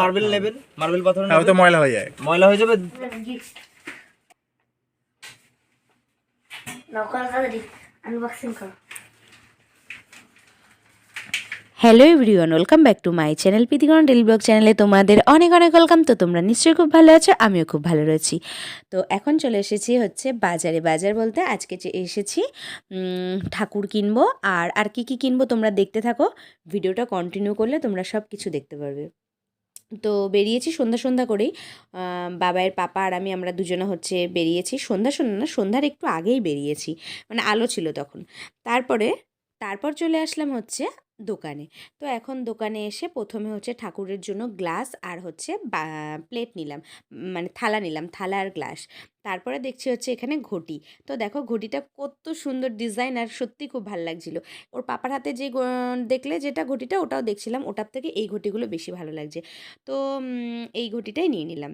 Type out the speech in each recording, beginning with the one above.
Marble নেবেন marble পাথর হ্যাঁ তো ময়লা হয়ে যায়। ময়লা হয়ে যাবে? আনবক্সিং করো। Hello everyone welcome back to my channel Pritikaran daily blog চ্যানেলে তোমাদের অনেক অনেক ওয়েলকাম তো তোমরা নিশ্চয়ই খুব ভালো আছো, আমিও খুব ভালো রয়েছি। তো এখন চলে এসেছি হচ্ছে বাজারে। বাজার বলতে আজকে যে এসেছি ঠাকুর কিনবো। আর আর কি কি কিনবো তোমরা দেখতে থাকো। ভিডিওটা কন্টিনিউ করলে তোমরা সব কিছু দেখতে পারবে। তো বেরিয়েছি সন্ধ্যা সন্ধ্যা করেই। বাবায়ের পাপা আর আমি আমরা দুজনে হচ্ছে বেরিয়েছি। সন্ধ্যা সন্ধ্যা না, সন্ধ্যার একটু আগেই বেরিয়েছি। মানে আলো ছিল তখন। তারপরে, তারপর চলে আসলাম হচ্ছে দোকানে। তো এখন দোকানে এসে প্রথমে হচ্ছে ঠাকুরের জন্য গ্লাস আর হচ্ছে প্লেট নিলাম মানে থালা নিলাম থালা আর গ্লাস। তারপরে দেখছি হচ্ছে এখানে ঘটি। তো দেখো ঘটিটা কত সুন্দর ডিজাইন আর সত্যি খুব ভালো লাগছিল। ওর পাপার হাতে যে দেখলে যেটা ঘটিটা, ওটাও দেখছিলাম। ওটার থেকে এই ঘটিগুলো বেশি ভালো লাগছে। তো এই ঘটিটাই নিয়ে নিলাম।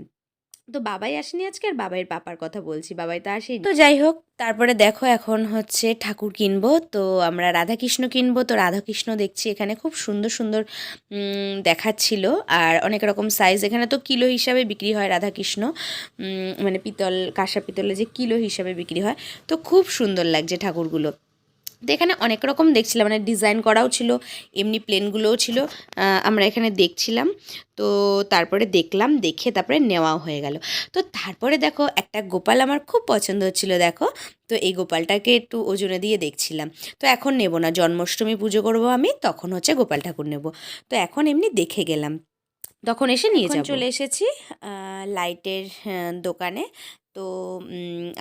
তো বাবাই আসেনি আজকে আর বাবাইয়ের পাপার কথা বলছি, বাবাই তো আসেনি। তো যাই হোক, তারপরে দেখো এখন হচ্ছে ঠাকুর কিনবো, তো আমরা রাধাকৃষ্ণ কিনবো, তো রাধাকৃষ্ণ দেখছি এখানে খুব সুন্দর সুন্দর দেখাচ্ছিল। আর অনেক রকম সাইজ এখানে তো কিলো হিসাবে বিক্রি হয় রাধাকৃষ্ণ মানে পিতল, কাঁসা পিতলে যে কিলো হিসাবে বিক্রি হয়। তো খুব সুন্দর লাগছে ঠাকুরগুলো। তো এখানে অনেক রকম দেখছিলাম মানে ডিজাইন করাও ছিল এমনি প্লেনগুলোও ছিল আমরা এখানে দেখছিলাম। তো তারপরে দেখলাম দেখে তারপরে নেওয়াও হয়ে গেল। তো তারপরে দেখো একটা গোপাল আমার খুব পছন্দ হচ্ছিল দেখো। তো এই গোপালটাকে একটু ওজনে দিয়ে দেখছিলাম। তো এখন নেব না জন্মাষ্টমী পুজো করব আমি তখন হচ্ছে গোপাল ঠাকুর নেব। তো এখন এমনি দেখে গেলাম। তখন এসে নিয়ে যাব। চলে এসেছি লাইটের দোকানে। তো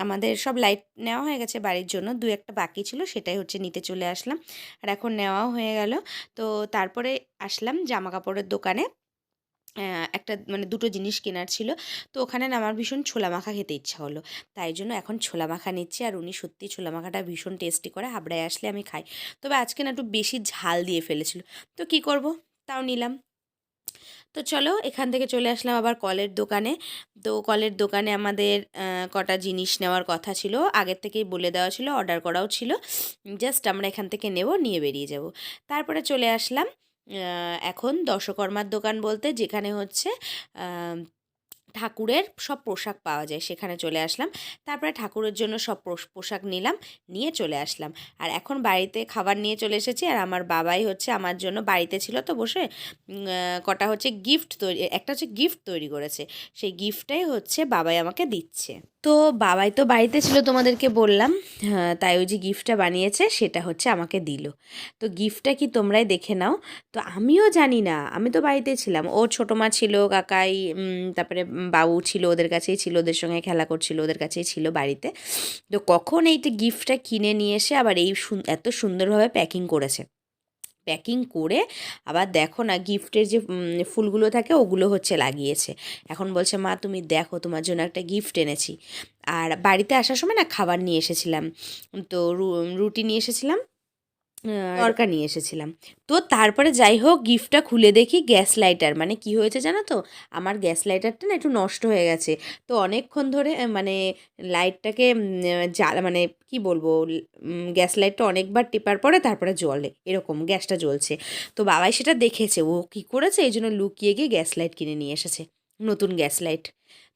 আমাদের সব লাইট নেওয়া হয়ে গেছে বাড়ির জন্য। দু একটা বাকি ছিল, সেটাই হচ্ছে নিতে চলে আসলাম। আর এখন নেওয়াও হয়ে গেল। তো, তারপরে আসলাম জামা কাপড়ের দোকানে একটা মানে দুটো জিনিস কেনার ছিল। তো, ওখানে না আমার ভীষণ ছোলা মাখা খেতে ইচ্ছা হলো। তাই জন্য এখন ছোলা মাখা নিচ্ছি। আর উনি সত্যি ছোলা মাখাটা ভীষণ টেস্টি করে হাবড়ায় আসলে আমি খাই। তবে আজকে না একটু বেশি ঝাল দিয়ে ফেলেছিল। তো কি করব? তাও নিলাম। তো চলো এখান থেকে চলে আসলাম আবার কলের দোকানে। তো কলের দোকানে আমাদের কটা জিনিস নেওয়ার কথা ছিল। আগের থেকেই বলে দেওয়া ছিল, অর্ডার করাও ছিল। জাস্ট আমরা এখান থেকে নেব, নিয়ে বেরিয়ে যাব। তারপরে চলে আসলাম এখন দশকর্মার দোকান বলতে যেখানে হচ্ছে ঠাকুরের সব পোশাক পাওয়া যায়, সেখানে চলে আসলাম। তারপরে ঠাকুরের জন্য সব পোশ- পোশাক নিলাম, নিয়ে চলে আসলাম। আর এখন বাড়িতে খাবার নিয়ে চলে এসেছি, আর আমার বাবাই হচ্ছে আমার জন্য বাড়িতে ছিল তো বসে কটা হচ্ছে গিফট তৈরি, একটা হচ্ছে গিফট তৈরি করেছে। সেই গিফটটাই হচ্ছে বাবাই আমাকে দিচ্ছে। তো বাবাই তো বাড়িতে ছিল তোমাদেরকে বললাম হ্যাঁ, তাই ওই যে গিফটটা বানিয়েছে সেটা হচ্ছে আমাকে দিল। তো গিফটটা কি তোমরাই দেখে নাও। তো আমিও জানি না আমি তো বাড়িতে ছিলাম। ও ছোটো মা ছিল কাকাই তারপরে বাবু ছিল ওদের কাছেই ছিল ওদের সঙ্গে খেলা করছিল ওদের কাছেই ছিল বাড়িতে। তো কখন এইটা গিফটটা কিনে নিয়ে এসে আবার এই এত সুন্দরভাবে প্যাকিং করেছে। প্যাকিং করে আবার দেখো না গিফটের যে ফুলগুলো থাকে ওগুলো হচ্ছে লাগিয়েছে। এখন বলছে, মা, তুমি দেখো, তোমার জন্য একটা গিফট এনেছি। আর বাড়িতে আসার সময় না খাবার নিয়ে এসেছিলাম। তো রুটি নিয়ে এসেছিলাম। তরকা নিয়ে এসেছিলাম। তো তারপরে যাই হোক গিফটটা খুলে দেখি গ্যাস লাইটার মানে কি হয়েছে জানো তো? আমার গ্যাস লাইটারটা না একটু নষ্ট হয়ে গেছে। তো অনেকক্ষণ ধরে মানে লাইটটাকে জ্বালা মানে কি বলব গ্যাস লাইটটা অনেকবার টেপার পরে তারপরে জ্বলে। এরকম গ্যাসটা জ্বলছে। তো বাবাই সেটা দেখেছে। ও কি করেছে? এই জন্য লুকিয়ে গিয়ে গ্যাস লাইট কিনে নিয়ে এসেছে। নতুন গ্যাস লাইট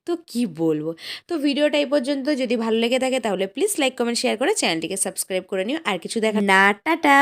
তো কি বলব? তো ভিডিওটা এই পর্যন্ত। যদি ভালো লেগে থাকে তাহলে প্লিজ লাইক কমেন্ট শেয়ার করে চ্যানেলটিকে সাবস্ক্রাইব করে নিও। আর কিছু দেখা না, টাটা